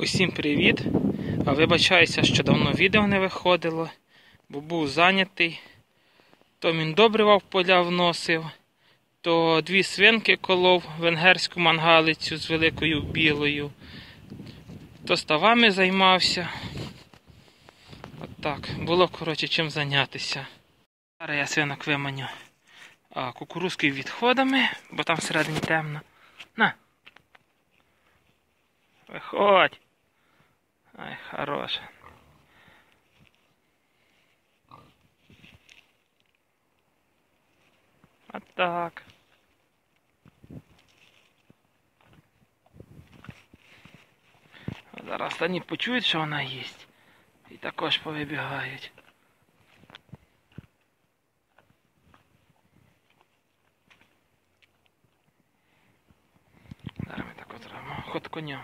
Усім привіт! А Вибачаюся, що давно відео не виходило, бо був зайнятий. То міндобрива в поля вносив, то дві свинки колов венгерську мангалицю з великою білою, то ставами займався. От так, було коротше чим зайнятися. Зараз я свинок виманю кукурузкою відходами, бо там всередині темно. На! Виходь. Ай, хорош. А так. Зараз вони почують, що вона є. І також повибігають. Зараз ми так от робимо. Ход конем.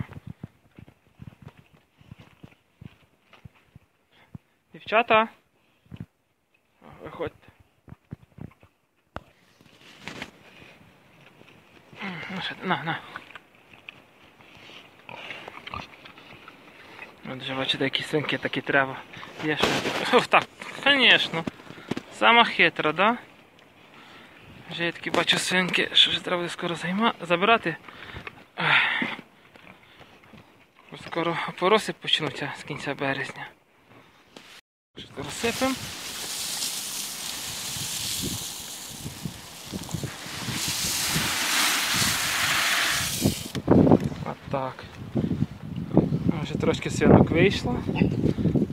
Дівчата. Виходьте. Ну, на, на. От вже бачите, які свинки такі треба. Є ще. О, так, звісно. Сама хитра, да? Вже я такі бачу свинки, що вже треба скоро займа... забирати. Скоро пороси почнуться з кінця березня. Розсипемо. От так. Вже трошки свинок вийшло.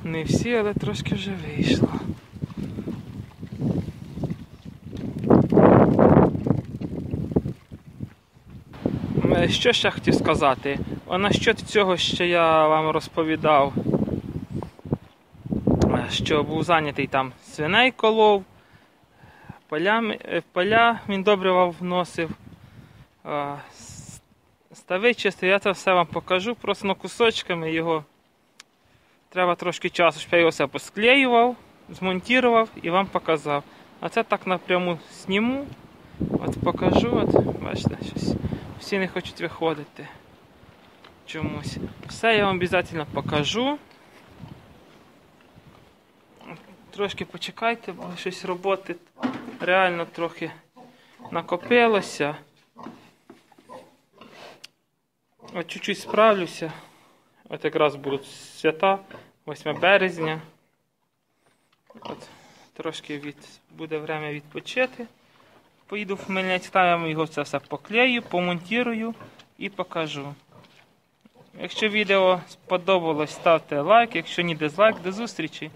Не всі, але трошки вже вийшло. Е, Що ще хотів сказати? А насчет цього, що я вам розповідав, що був зайнятий там свиней колов, поля, е, поля він добрива вносив, стави чисто, я це все вам покажу, просто на кусочками його. Треба трошки часу, щоб я його все посклеював, змонтував і вам показав. А це так напряму зніму, от покажу, от бачите, щось. Всі не хочуть виходити чомусь. Все я вам обов'язково покажу. Трошки почекайте, бо щось роботи реально трохи накопилося. От чуть-чуть справлюся. От якраз будуть свята, 8 березня. От трошки від, буде время відпочити. Поїду в Хмельницький, там його це все поклею, помонтірую і покажу. Якщо відео сподобалось, ставте лайк, якщо ні дизлайк, до зустрічі!